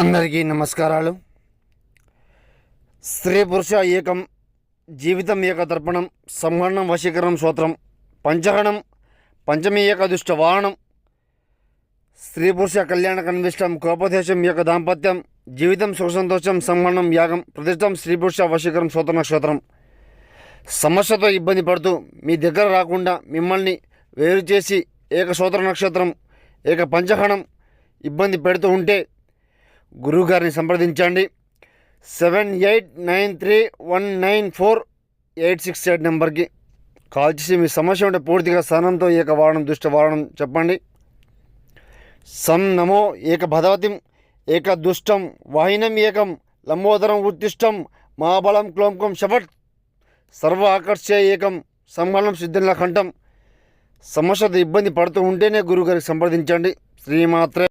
అందరికీ నమస్కారాలు. స్త్రీ పురుష ఏకం జీవితం ఏక తర్పణం సంహరణం వశీకరణం సూత్రం పంచగణం పంచమి ఏక దుష్ట వాహనం స్త్రీ పురుష కళ్యాణ కన్విష్టం కోపదేశం ఏక దాంపత్యం జీవితం సుఖ సంతోషం సంహరణం యాగం ప్రతిష్టం స్త్రీ పురుష వశీకరం సూత్ర నక్షత్రం. సమస్యతో ఇబ్బంది పడుతూ మీ దగ్గర రాకుండా మిమ్మల్ని వేరు చేసి ఏక సూత్ర నక్షత్రం ఏక పంచగణం ఇబ్బంది పెడుతూ ఉంటే గురువుగారిని సంప్రదించండి. Seven eight nine three one nine four eight six eight నెంబర్కి కాల్ చేసి మీ సమస్య ఉంటే పూర్తిగా స్థానంతో ఏక వారణం దుష్ట వారణం చెప్పండి. సం నమో ఏక భగవతిం ఏక దుష్టం వాహినం ఏకం లంబోదరం ఉత్తిష్టం మహాబలం క్లోంకం షఫట్ సర్వ ఆకర్షే ఏకం సంబలం సిద్ధిల కంఠం. సమస్యతో ఇబ్బంది పడుతూ ఉంటేనే గురుగారికి సంప్రదించండి. శ్రీమాత్రే